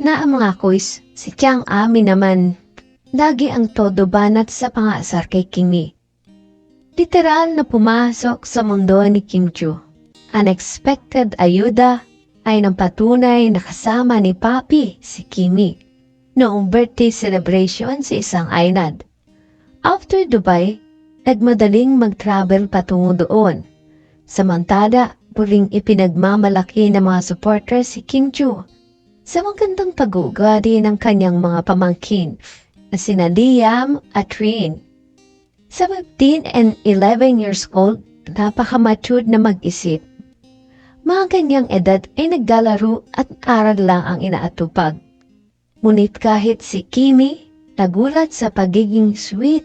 Na ang mga quiz, si Chiang Ami naman. Lagi ang todo banat sa pangasar kay Kimi. Literal na pumasok sa mundo ni Kim Chu. Unexpected ayuda ay nang patunay na kasama ni Papi si Kimi noong birthday celebration sa isang island. After Dubai, nagmadaling mag-travel patungo doon. Samantala, puling ipinagmamalaki ng mga supporters si Kim Chu sa magandang pag-ugali ng kanyang mga pamangkin na sina Liam at Rin. Sa 15 and 11 years old, napaka-matured na mag-isip. Mga ganyang edad ay naglalaro at aral lang ang inaatupag. Ngunit kahit si Kimi, nagulat sa pagiging sweet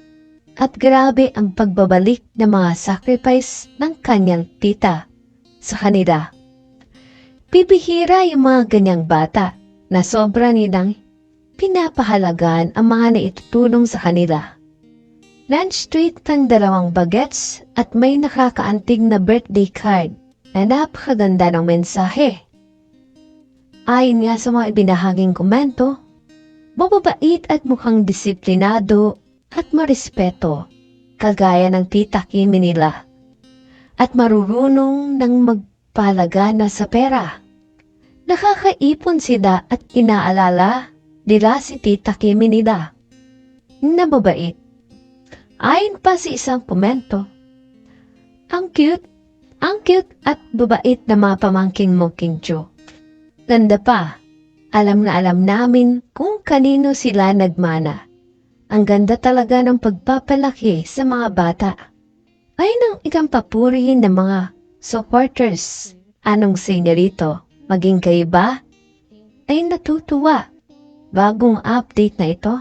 at grabe ang pagbabalik ng mga sacrifice ng kanyang tita sa kanila. Bibihira yung mga ganyang bata na sobra nilang pinapahalagaan ang mga naitutulong sa kanila. Lunch treat ng dalawang bagets at may nakakaantig na birthday card na napakaganda ng mensahe. Ayon nga sa mga ibinahaging komento, mababait at mukhang disiplinado at marespeto, kagaya ng tita Kimi nila, at marurunong ng magpalagana sa pera. Nakakaipon sila at inaalala nila si tita Kimi nila. Na mabait. Ayon pa sa isang komento, ang cute, ang cute at babait na mga pamangking mo, King Cho. Ganda pa, alam na alam namin kung kanino sila nagmana. Ang ganda talaga ng pagpapalaki sa mga bata. Ay nang ikang papuri ng mga supporters. Anong senyorito? Maging kayo ba? Ay natutuwa. Bagong update na ito.